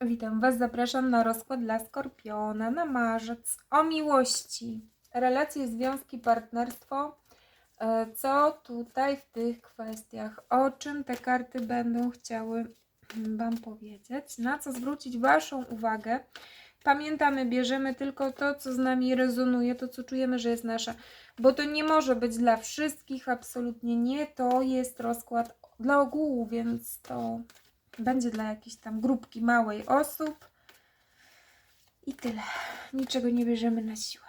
Witam Was, zapraszam na rozkład dla Skorpiona na marzec o miłości, relacje, związki, partnerstwo. E, Co tutaj w tych kwestiach? O czym te karty będą chciały Wam powiedzieć? Na co zwrócić Waszą uwagę? Pamiętamy, bierzemy tylko to, co z nami rezonuje, to, co czujemy, że jest nasze, bo to nie może być dla wszystkich, absolutnie nie. To jest rozkład dla ogółu, więc to będzie dla jakiejś tam grupki małej osób. I tyle. Niczego nie bierzemy na siłę.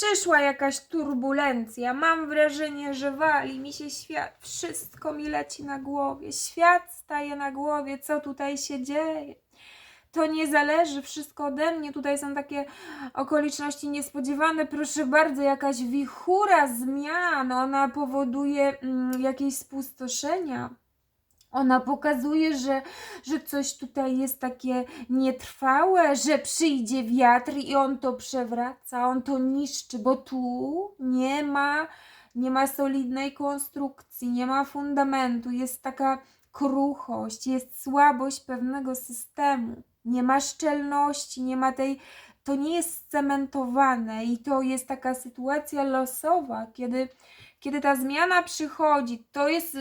Przyszła jakaś turbulencja. Mam wrażenie, że wali mi się świat. Wszystko mi leci na głowie. Świat staje na głowie. Co tutaj się dzieje? To nie zależy wszystko ode mnie. Tutaj są takie okoliczności niespodziewane. Proszę bardzo, jakaś wichura zmian. Ona powoduje mm, jakieś spustoszenia. Ona pokazuje, że, że coś tutaj jest takie nietrwałe, że przyjdzie wiatr i on to przewraca, on to niszczy, bo tu nie ma, nie ma solidnej konstrukcji, nie ma fundamentu, jest taka kruchość, jest słabość pewnego systemu, nie ma szczelności, nie ma tej, to nie jest scementowane i to jest taka sytuacja losowa, kiedy kiedy ta zmiana przychodzi, to jest,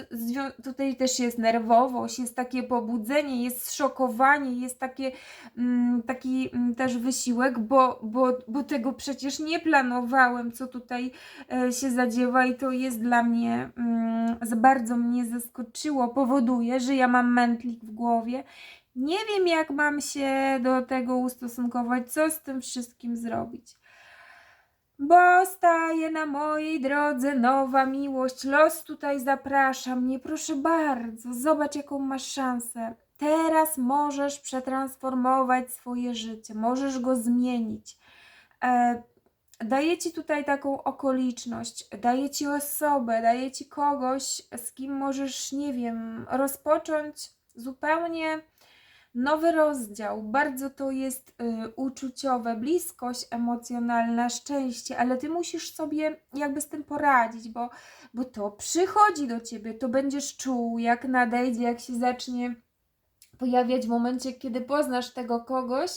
tutaj też jest nerwowość, jest takie pobudzenie, jest szokowanie, jest takie, mm, taki mm, też wysiłek, bo, bo, bo tego przecież nie planowałem, co tutaj e, się zadziewa i to jest dla mnie, mm, bardzo mnie zaskoczyło, powoduje, że ja mam mętlik w głowie. Nie wiem, jak mam się do tego ustosunkować, co z tym wszystkim zrobić. Bo staje na mojej drodze nowa miłość. Los tutaj zaprasza mnie, proszę bardzo. Zobacz, jaką masz szansę. Teraz możesz przetransformować swoje życie, możesz go zmienić. E, daję ci tutaj taką okoliczność, daję ci osobę, daję ci kogoś, z kim możesz, nie wiem, rozpocząć zupełnie nowy rozdział. Bardzo to jest y, uczuciowe, bliskość emocjonalna, szczęście, ale ty musisz sobie jakby z tym poradzić, bo, bo to przychodzi do ciebie, to będziesz czuł, jak nadejdzie, jak się zacznie pojawiać w momencie, kiedy poznasz tego kogoś,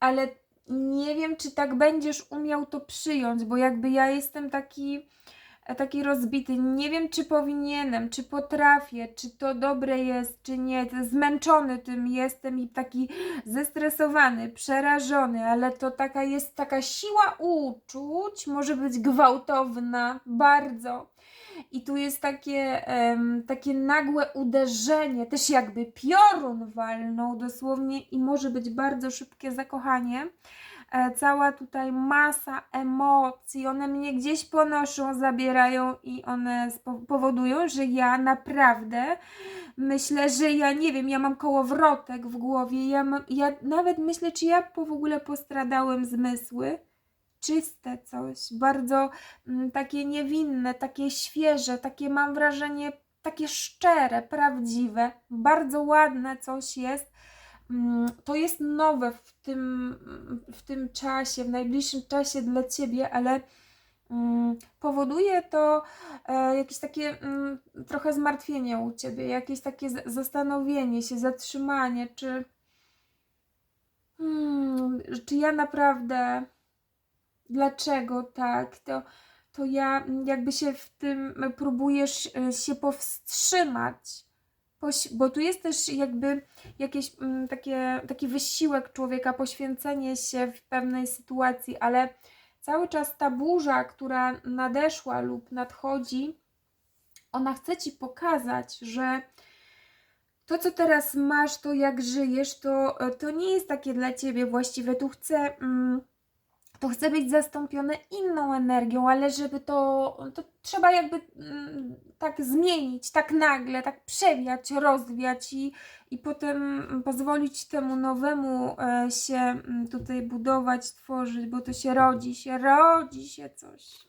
ale nie wiem, czy tak będziesz umiał to przyjąć, bo jakby ja jestem taki taki rozbity. Nie wiem, czy powinienem, czy potrafię, czy to dobre jest, czy nie. Zmęczony tym jestem i taki zestresowany, przerażony, ale to taka jest taka siła uczuć, może być gwałtowna, bardzo. I tu jest takie, em, takie nagłe uderzenie, też jakby piorun walnął dosłownie i może być bardzo szybkie zakochanie. E, cała tutaj masa emocji, one mnie gdzieś ponoszą, zabierają i one powodują, że ja naprawdę myślę, że ja nie wiem, ja mam kołowrotek w głowie, ja, mam, ja nawet myślę, czy ja po w ogóle postradałem zmysły. Czyste coś, bardzo mm, takie niewinne, takie świeże, takie mam wrażenie, takie szczere, prawdziwe, bardzo ładne coś jest to jest nowe w tym, w tym czasie, w najbliższym czasie dla ciebie, ale mm, powoduje to e, jakieś takie mm, trochę zmartwienie u ciebie, jakieś takie zastanowienie się, zatrzymanie, czy, czy ja naprawdę, dlaczego tak, to, to ja jakby się w tym próbujesz e, się powstrzymać. Bo tu jest też jakby jakieś mm, takie, taki wysiłek człowieka, poświęcenie się w pewnej sytuacji, ale cały czas ta burza, która nadeszła lub nadchodzi, ona chce ci pokazać, że to, co teraz masz, to jak żyjesz, to, to nie jest takie dla ciebie właściwe. Tu chce, mm, to chce być zastąpione inną energią, ale żeby to, to trzeba jakby mm, tak zmienić, tak nagle, tak przewiać, rozwiać i, i potem pozwolić temu nowemu e, się mm, tutaj budować, tworzyć, bo to się rodzi, się rodzi się coś.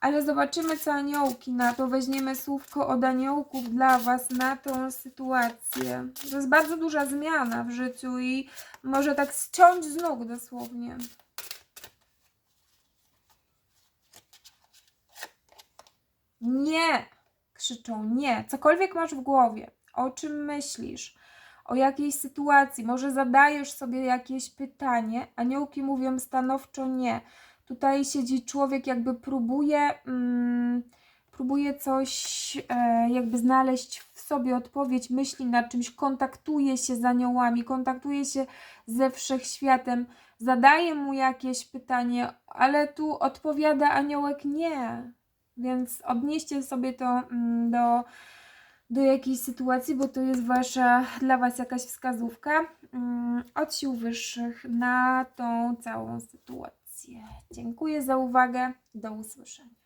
Ale zobaczymy, co aniołki na to. Weźmiemy słówko od aniołków dla Was na tą sytuację. To jest bardzo duża zmiana w życiu i może tak ściąć z nóg dosłownie. Nie! Krzyczą nie. Cokolwiek masz w głowie, o czym myślisz, o jakiejś sytuacji, może zadajesz sobie jakieś pytanie, aniołki mówią stanowczo nie. Tutaj siedzi człowiek, jakby próbuje, mm, próbuje coś, e, jakby znaleźć w sobie odpowiedź, myśli nad czymś, kontaktuje się z aniołami, kontaktuje się ze wszechświatem, zadaje mu jakieś pytanie, ale tu odpowiada aniołek nie. Więc odnieście sobie to mm, do, do jakiejś sytuacji, bo to jest wasza, dla Was jakaś wskazówka mm, od sił wyższych na tą całą sytuację. Dziękuję za uwagę. Do usłyszenia.